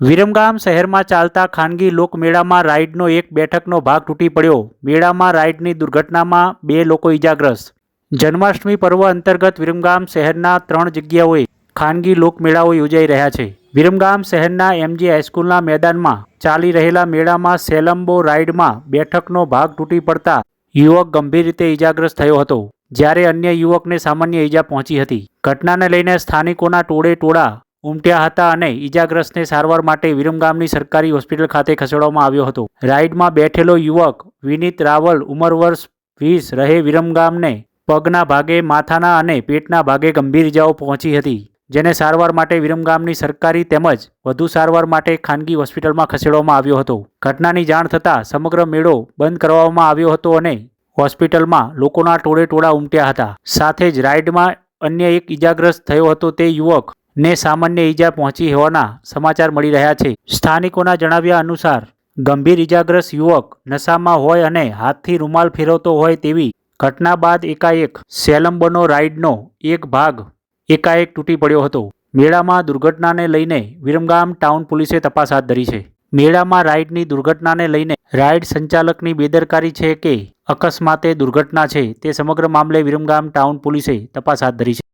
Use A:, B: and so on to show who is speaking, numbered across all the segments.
A: વિરમગામ શહેરમાં ચાલતા ખાનગી લોકમેળામાં રાઇડનો એક બેઠકનો ભાગ તૂટી પડ્યો. મેળામાં રાઇડની દુર્ઘટનામાં બે લોકો ઇજાગ્રસ્ત જન્માષ્ટમી પર્વ અંતર્ગત વિરમગામ શહેરના ત્રણ જગ્યાઓએ ખાનગી લોકમેળાઓ યોજાઈ રહ્યા છે. વિરમગામ શહેરના એમજી હાઈસ્કૂલના મેદાનમાં ચાલી રહેલા મેળામાં સેલમ્બો રાઇડમાં બેઠકનો ભાગ તૂટી પડતા યુવક ગંભીર રીતે ઇજાગ્રસ્ત થયો હતો. જ્યારે અન્ય યુવકને સામાન્ય ઇજા પહોંચી હતી. ઘટનાને લઈને સ્થાનિકોના ટોળે ટોળા ઉમટ્યા હતા અને ઇજાગ્રસ્તને સારવાર માટે વિરમગામની સરકારી હોસ્પિટલ ખાતે ખસેડવામાં આવ્યો હતો. રાઇડમાં બેઠેલો યુવક વિનીત રાવલ ઉંમર વર્ષ વીસ રહે વિરમગામને પગના ભાગે, માથાના અને પેટના ભાગે ગંભીર ઇજાઓ પહોંચી હતી, જેને સારવાર માટે વિરમગામની સરકારી તેમજ વધુ સારવાર માટે ખાનગી હોસ્પિટલમાં ખસેડવામાં આવ્યો હતો. ઘટનાની જાણ થતાં સમગ્ર મેળો બંધ કરવામાં આવ્યો હતો અને હોસ્પિટલમાં લોકોના ટોળે ટોળા ઉમટ્યા હતા. સાથે જ રાઇડમાં અન્ય એક ઇજાગ્રસ્ત થયો હતો તે યુવક ને સામાન્ય ઈજા પહોંચી હોવાના સમાચાર મળી રહ્યા છે. સ્થાનિકોના જણાવ્યા અનુસાર, ગંભીર ઈજાગ્રસ્ત યુવક નશામાં હોય અને હાથથી રૂમાલ ફેરવતો હોય તેવી ઘટના બાદ એકાએક સેલમ્બનો રાઇડનો એક ભાગ એકાએક તૂટી પડ્યો હતો. મેળામાં દુર્ઘટનાને લઈને વિરમગામ ટાઉન પોલીસે તપાસ હાથ ધરી છે. મેળામાં રાઇડની દુર્ઘટનાને લઈને રાઇડ સંચાલકની બેદરકારી છે કે અકસ્માતે દુર્ઘટના છે તે સમગ્ર મામલે વિરમગામ ટાઉન પોલીસે તપાસ હાથ ધરી છે.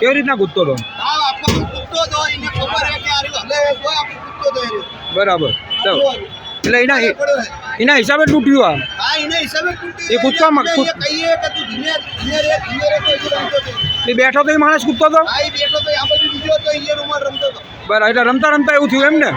B: કેવી રીતના કૂદતો હતો?
C: કૂદતો કૂદતો
B: બરાબર. એટલે એના એના હિસાબે તૂટ્યું આ. એ કૂદકા
C: એ
B: બેઠો તો એ માણસ કૂદતો હતો? બરાબર એટલે રમતા રમતા એવું થયું એમ ને
C: આ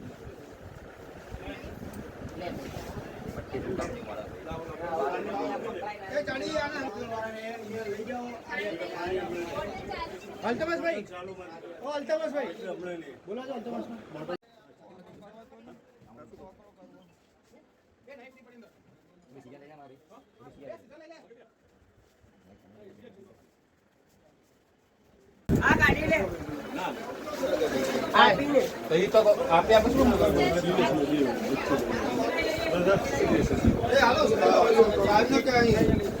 B: હે
C: તો આ તો બચી તો પતી ગઈ ગયું
B: બરાબર.
C: એવું છૂટ્યું એવું આ ફટકારો
B: બરાબર એટલે એમના હિસાબે થયું ને બધું તો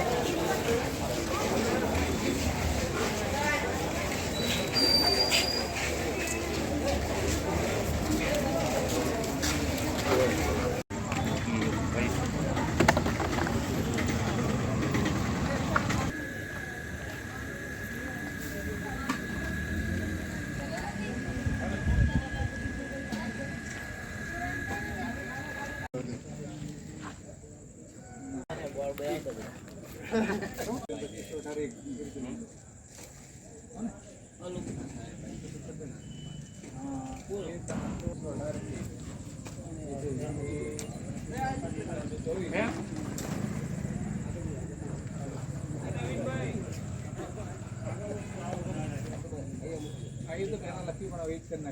C: ఐదు పేన లక్ష్మీ కూడా వెయిట్ కన్నా